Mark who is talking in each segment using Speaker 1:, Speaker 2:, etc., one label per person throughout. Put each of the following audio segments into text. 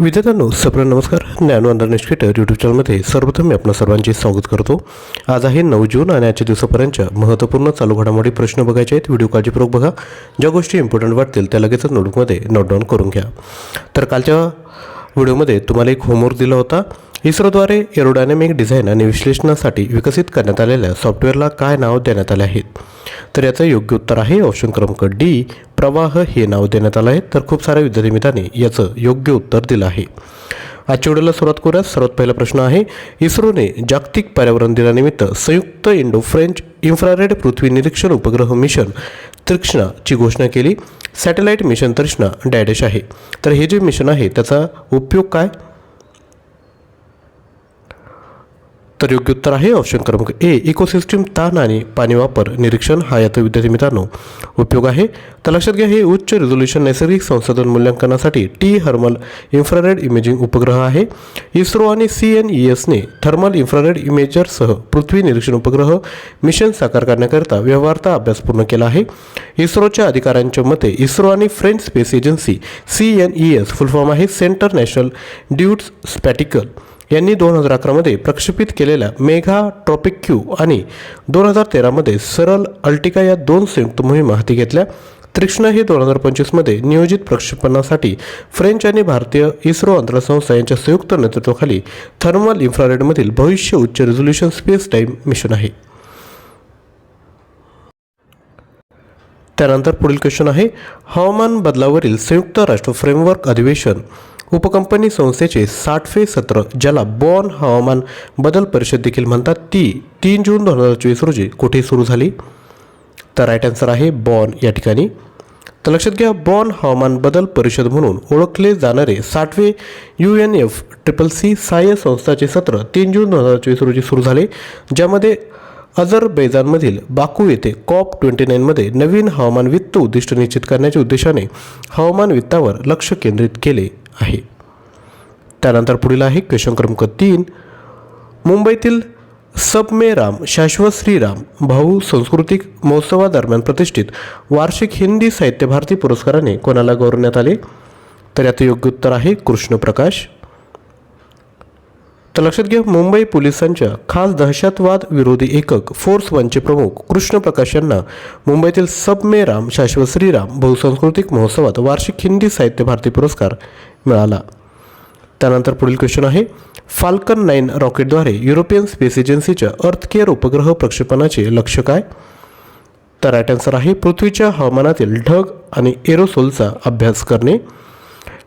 Speaker 1: विद्यार्थ्यांनो सप्र नमस्कार. ज्ञान अंडरनेट क्रिएटर यूट्यूब चॅनलमध्ये सर्वप्रथम मी आपणा सर्वांचे स्वागत करतो. आज आहे नऊ जून आणि आजच्या दिवसापर्यंतच्या महत्त्वपूर्ण चालू घडामोडी प्रश्न बघायचे आहेत. व्हिडिओ काळजीपूर्वक बघा. ज्या गोष्टी इम्पॉर्टंट वाटतील त्या लगेचच नोटबुकमध्ये नोट डाऊन करून घ्या. तर कालच्या व्हिडिओमध्ये तुम्हाला एक होमवर्क दिला होता. इस्रोद्वारे एरोडायनॅमिक डिझाईन आणि विश्लेषणासाठी विकसित करण्यात आलेल्या सॉफ्टवेअरला काय नाव देण्यात आले आहेत तर याचं योग्य उत्तर आहे ऑप्शन क्रमांक डी प्रवाह हे नाव देण्यात आलं आहे. तर खूप साऱ्या विद्यार्थी मित्रांनी याचं योग्य उत्तर दिलं आहे. आजच्या व्हिडिओला सुरुवात करूया. सर्वात पहिला प्रश्न आहे इस्रोने जागतिक पर्यावरण दिनानिमित्त संयुक्त इंडो फ्रेंच इन्फ्रारेड पृथ्वी निरीक्षण उपग्रह मिशन त्रिक्षणाची घोषणा केली. सॅटेलाईट मिशन तृष्णा डॅडेश आहे. तर हे जे मिशन आहे त्याचा उपयोग काय? तर योग्य उत्तर आहे ऑप्शन क्रमांक ए इकोसिस्टीम ताण आणि पाणी वापर निरीक्षण हा याचा विद्यार्थी मित्रांनो उपयोग आहे. तर लक्षात घ्या हे उच्च रिझोल्युशन नैसर्गिक संसाधन मूल्यांकनासाठी टी हर्मल इन्फ्रारेड इमेजिंग उपग्रह आहे. इस्रो आणि सी एन ई एसने थर्मल इन्फ्रारेड इमेजरसह पृथ्वी निरीक्षण उपग्रह मिशन साकार करण्याकरिता व्यवहारता अभ्यास पूर्ण केला आहे. इस्रोच्या अधिकाऱ्यांच्या मते इस्रो आणि French space agency C N E S full form आहे सेंटर नॅशनल ड्यूट्स स्पॅटिकल यांनी दोन हजार अकरामध्ये प्रक्षेपित केलेल्या मेघा ट्रॉपिक क्यू आणि दोन हजार तेरामध्ये सरल अल्टिका या दोन संयुक्त मोहिमा हाती घेतल्या. त्रिष्णा हे दोन हजार पंचवीसमध्ये नियोजित प्रक्षेपणासाठी फ्रेंच आणि भारतीय इस्रो अंतराळ संस्था यांच्या संयुक्त नेतृत्वाखाली थर्मल इन्फ्रारेडमधील भविष्य उच्च रेझोल्युशन स्पेस टाईम मिशन आहे. त्यानंतर पुढील क्वेश्चन आहे हवामान बदलावरील संयुक्त राष्ट्र फ्रेमवर्क अधिवेशन. उपकंपनी संस्थेचे साठवे सत्र ज्याला बॉन हवामान बदल परिषद देखील म्हणतात ती तीन जून दोन हजार चोवीस रोजी कुठे सुरू झाली? तर राईट आन्सर आहे बॉन या ठिकाणी. तर लक्षात घ्या बॉन हवामान बदल परिषद म्हणून ओळखले जाणारे साठवे U N F triple C सहाय्य संस्थाचे सत्र तीन जून दोन हजार चोवीस रोजी सुरू झाले ज्यामध्ये अझरबैजानमधील बाकू येथे कॉप ट्वेंटी नाईनमध्ये नवीन हवामान वित्त उद्दिष्ट निश्चित करण्याच्या उद्देशाने हवामान वित्तावर लक्ष केंद्रित केले. आहे. त्यानंतर पुढील आहे क्वेश्चन क्रमांक तीन. मुंबईतील सबमेराम शाश्वत श्रीराम भाऊ सांस्कृतिक महोत्सवादरम्यान प्रतिष्ठित वार्षिक हिंदी साहित्य भारती पुरस्काराने कोणाला गौरवण्यात आले? तर याचं योग्य उत्तर आहे कृष्ण प्रकाश तर लक्षात घ्या मुंबई पोलिसांच्या खास दहशतवाद विरोधी एकक फोर्स वनचे प्रमुख कृष्ण प्रकाश यांना मुंबईतील सबमे राम शाश्वत श्रीराम बहुसांस्कृतिक महोत्सवात वार्षिक हिंदी साहित्य भारती पुरस्कार मिळाला. त्यानंतर पुढील क्वेश्चन आहे फाल्कन नाईन रॉकेटद्वारे युरोपियन स्पेस एजन्सीच्या अर्थ केअर उपग्रह प्रक्षेपणाचे लक्ष्य काय? तर राईट आन्सर आहे पृथ्वीच्या हवामानातील ढग आणि एरोसोलचा अभ्यास करणे.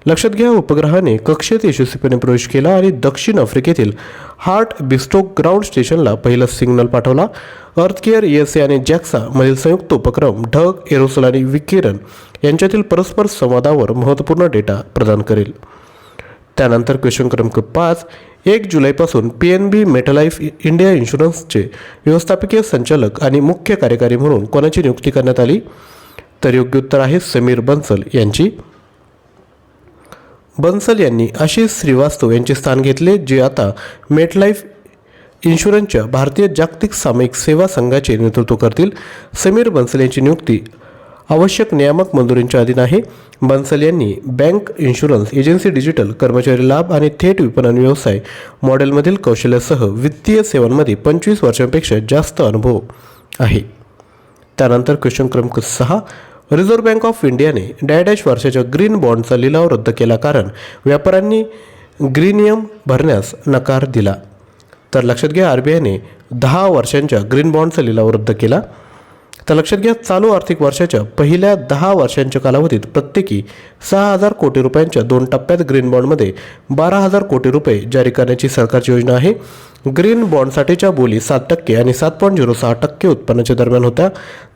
Speaker 1: लक्षात घ्या उपग्रहाने कक्षेत यशस्वीपणे प्रवेश केला आणि दक्षिण आफ्रिकेतील हार्ट बिस्टोक ग्राउंड स्टेशनला पहिला सिग्नल पाठवला. अर्थकेअर एस ए आणि जॅक्सा मधील संयुक्त उपक्रम ढग एरोसोल आणि विकिरण यांच्यातील परस्पर संवादावर महत्त्वपूर्ण डेटा प्रदान करेल. त्यानंतर क्वेश्चन क्रमांक पाच एक जुलैपासून P N B MetLife India इन्शुरन्सचे व्यवस्थापकीय संचालक आणि मुख्य कार्यकारी म्हणून कोणाची नियुक्ती करण्यात आली? तर योग्य उत्तर आहे समीर बन्सल यांची. बन्सल यांनी आशिष श्रीवास्तव यांचे स्थान घेतले जे आता मेटलाईफ इन्शुरन्सच्या भारतीय जागतिक सामायिक सेवा संघाचे नेतृत्व करतील. समीर बन्सल यांची नियुक्ती आवश्यक नियामक मंजुरींच्या अधीन आहे. बन्सल यांनी बँक इन्शुरन्स एजन्सी डिजिटल कर्मचारी लाभ आणि थेट विपणन व्यवसाय मॉडेलमधील कौशल्यासह वित्तीय सेवांमध्ये पंचवीस वर्षांपेक्षा जास्त अनुभव आहे. त्यानंतर क्वेश्चन क्रमांक सहा रिझर्व्ह बँक ऑफ इंडियाने डॅडॅश वर्षाच्या ग्रीन बॉन्डचा लिलाव रद्द केला कारण व्यापाऱ्यांनी ग्रीनियम भरण्यास नकार दिला. तर लक्षात घ्या आर बी आयने दहा वर्षांच्या ग्रीन बॉन्डचा लिलाव रद्द केला. तर लक्षात घ्या चालू आर्थिक वर्षाच्या पहिल्या दहा वर्षांच्या कालावधीत प्रत्येकी सहा हजार कोटी रुपयांच्या दोन टप्प्यात ग्रीन बॉन्डमध्ये बारा हजार कोटी रुपये जारी करण्याची सरकारची योजना आहे. ग्रीन बॉन्डसाठीच्या बोली सात टक्के आणि सात पॉईंट झिरो सहा टक्के उत्पन्नाच्या दरम्यान होत्या.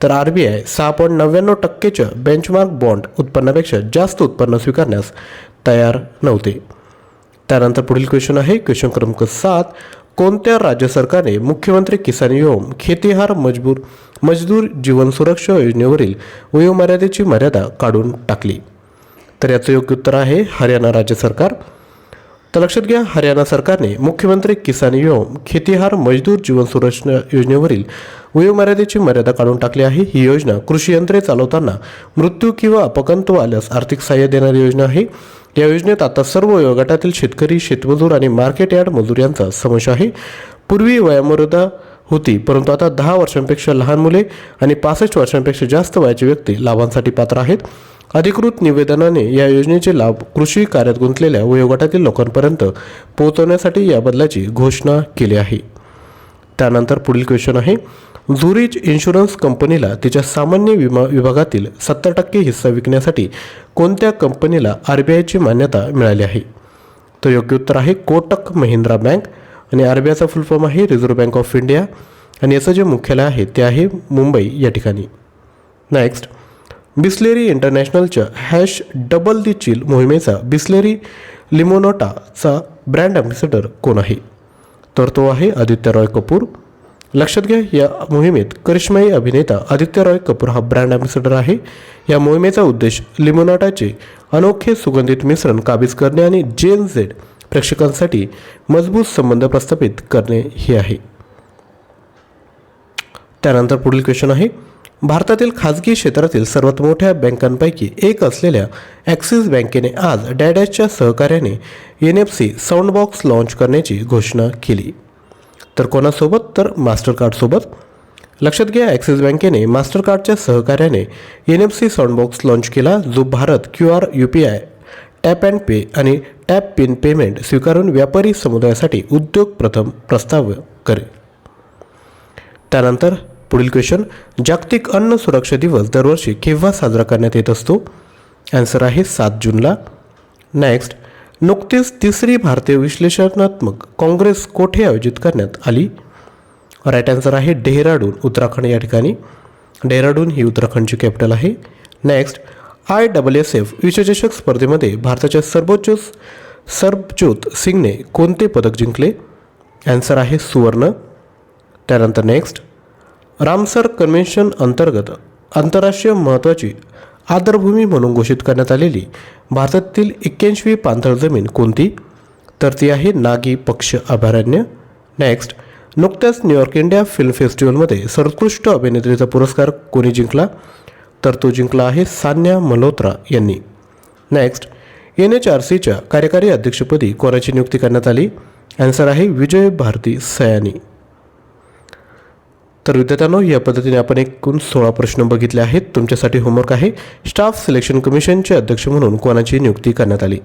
Speaker 1: तर आर बी आय सहा पॉईंट नव्याण्णव टक्केच्या बेंचमार्क बॉन्ड उत्पन्नापेक्षा जास्त उत्पन्न स्वीकारण्यास तयार नव्हते. त्यानंतर पुढील क्वेश्चन आहे. क्वेश्चन क्रमांक सात कोणत्या राज्य सरकारने मुख्यमंत्री किसान योम खेतीहार मजबूर मजदूर जीवन सुरक्षा योजनेवरील वयोमर्यादेची मर्यादा काढून टाकली. तर याचं योग्य उत्तर आहे हरियाणा राज्य सरकार. तर लक्षात घ्या हरियाणा सरकारने मुख्यमंत्री किसान योम खेतीहार मजदूर जीवन सुरक्षा योजनेवरील वयोमर्यादेची मर्यादा काढून टाकली आहे. ही योजना कृषी यंत्रे चालवताना मृत्यू किंवा अपंगत्व आल्यास आर्थिक सहाय्य देणारी योजना आहे. या योजनेत आता सर्व वयोगटातील शेतकरी शेतमजूर आणि मार्केट यार्ड मजूर यांचा समावेश आहे. पूर्वी वयामर्यादा होती. परंतु आता दहा वर्षांपेक्षा लहान मुले आणि पासष्ट वर्षांपेक्षा जास्त वयाचे व्यक्ती लाभांसाठी पात्र आहेत. अधिकृत निवेदनाने या योजनेचे लाभ कृषी कार्यात गुंतलेल्या वयोगटातील लोकांपर्यंत पोहोचवण्यासाठी या बदलाची घोषणा केली आहे. त्यानंतर पुढील क्वेश्चन आहे. झुरिच इन्शुरन्स कंपनीला तिच्या सामान्य विमा विभागातील सत्तर टक्के हिस्सा विकण्यासाठी कोणत्या कंपनीला आर बी आयची मान्यता मिळाली आहे? तर योग्य उत्तर आहे कोटक महिंद्रा बँक. आणि आर बी आयचा फुल फॉर्म आहे रिझर्व्ह बँक ऑफ इंडिया आणि याचं जे मुख्यालय आहे ते आहे मुंबई या ठिकाणी. नेक्स्ट बिस्लेरी इंटरनॅशनलच्या हॅश डबल दी चिल मोहिमेचा बिस्लेरी लिमोनोटाचा ब्रँड अम्बॅसेडर कोण आहे? तर तो आहे आदित्य रॉय कपूर. लक्षात घ्या या मोहिमेत करिश्माई अभिनेता आदित्य रॉय कपूर हा ब्रँड अम्बॅसेडर आहे. या मोहिमेचा उद्देश लिमोनाटाचे अनोखे सुगंधित मिश्रण काबीज करणे आणि जेन झेड प्रेक्षकांसाठी मजबूत संबंध प्रस्थापित करणे हे आहे. त्यानंतर पुढील क्वेश्चन आहे भारतातील खाजगी क्षेत्रातील सर्वात मोठ्या बँकांपैकी एक असलेल्या ॲक्सिस बँकेने आज डॅडॅशच्या सहकार्याने N F C soundbox launch करण्याची घोषणा केली. तर कोणासोबत? तर मास्टरकार्डसोबत लक्षात घ्या ॲक्सिस बँकेने मास्टरकार्डच्या सहकार्याने N F C soundbox launch केला जो Bharat Q R U P I tap and pay आणि टॅप पिन पेमेंट स्वीकारून व्यापारी समुदायासाठी उद्योग प्रथम प्रस्ताव करेल. त्यानंतर पुढील क्वेश्चन जागतिक अन्न सुरक्षा दिवस दरवर्षी केव्हा साजरा करण्यात येत असतो? ॲन्सर आहे सात जूनला. नेक्स्ट नुकतीच तिसरी भारतीय विश्लेषणात्मक काँग्रेस कोठे आयोजित करण्यात आली? राईट आन्सर आहे डेहराडून उत्तराखंड या ठिकाणी. डेहराडून ही उत्तराखंडची कॅपिटल आहे. Next I double S F विश्वचषक स्पर्धेमध्ये भारताच्या सर्वोच्च सरबज्योत सिंगने कोणते पदक जिंकले? ॲन्सर आहे सुवर्ण. त्यानंतर नेक्स्ट रामसर कन्व्हेन्शन अंतर्गत आंतरराष्ट्रीय महत्त्वाची आदरभूमी म्हणून घोषित करण्यात आलेली भारतातील एक्क्याऐंशी पाणथळ जमीन कोणती? तर ती आहे नागी पक्ष अभयारण्य. नेक्स्ट नुकत्याच न्यूयॉर्क इंडिया फिल्म फेस्टिवलमध्ये सर्वोत्कृष्ट अभिनेत्रीचा पुरस्कार कोणी जिंकला? तर तो जिंकला आहे सान्या मल्होत्रा यांनी. नेक्स्ट एन एच आर सीच्या कार्यकारी अध्यक्षपदी कोणाची नियुक्ती करण्यात आली. ॲन्सर आहे विजय भारती सयानी. तर विद्यार्थ्यांनो या पद्धतीने आपण एकूण सोळा प्रश्न बघितले आहेत. तुमच्यासाठी होमवर्क आहे. स्टाफ सिलेक्शन कमिशनचे अध्यक्ष म्हणून कोणाची नियुक्ती करण्यात आली?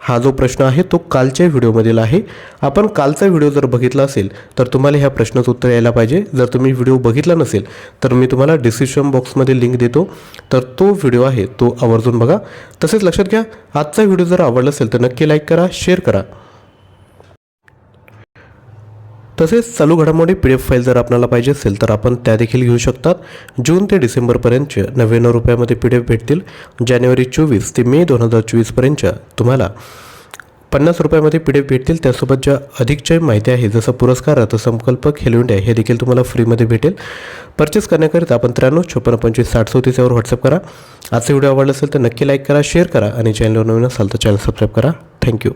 Speaker 1: हा जो प्रश्न आहे तो कालच्या व्हिडिओमधील आहे. आपण कालचा व्हिडिओ जर बघितला असेल तर तुम्हाला ह्या प्रश्नाचं उत्तर यायला पाहिजे. जर तुम्ही व्हिडिओ बघितला नसेल तर मी तुम्हाला डिस्क्रिप्शन बॉक्समध्ये लिंक देतो. तर तो व्हिडिओ आहे तो आवर्जून बघा. तसेच लक्षात घ्या आजचा व्हिडिओ जर आवडला असेल तर नक्की लाईक करा शेअर करा. तसेच चालू घडामोडी पी डी एफ फाईल जर आपल्याला पाहिजे असेल तर आपण त्या देखील घेऊ शकतात. जून ते डिसेंबरपर्यंतचे नव्याण्णव रुपयामध्ये पी डी एफ भेटतील. जानेवारी चोवीस ते मे दोन हजार चोवीसपर्यंतच्या तुम्हाला पन्नास रुपयामध्ये पी डी एफ भेटतील. त्यासोबत ज्या अधिकच्या माहिती आहे जसं पुरस्कार अर्थसंकल्प खेलो इंडिया हे देखील तुम्हाला फ्रीमध्ये भेटेल. परचेस करण्याकरिता आपण त्र्याण्णव छप्पन्न पंचवीस साठ चौतीसवर व्हॉट्सअप करा. आजचा व्हिडिओ आवडला असेल तर नक्की लाईक करा शेअर करा आणि चॅनलवर नवीन असाल तर चॅनल सबस्क्राईब करा. थँक्यू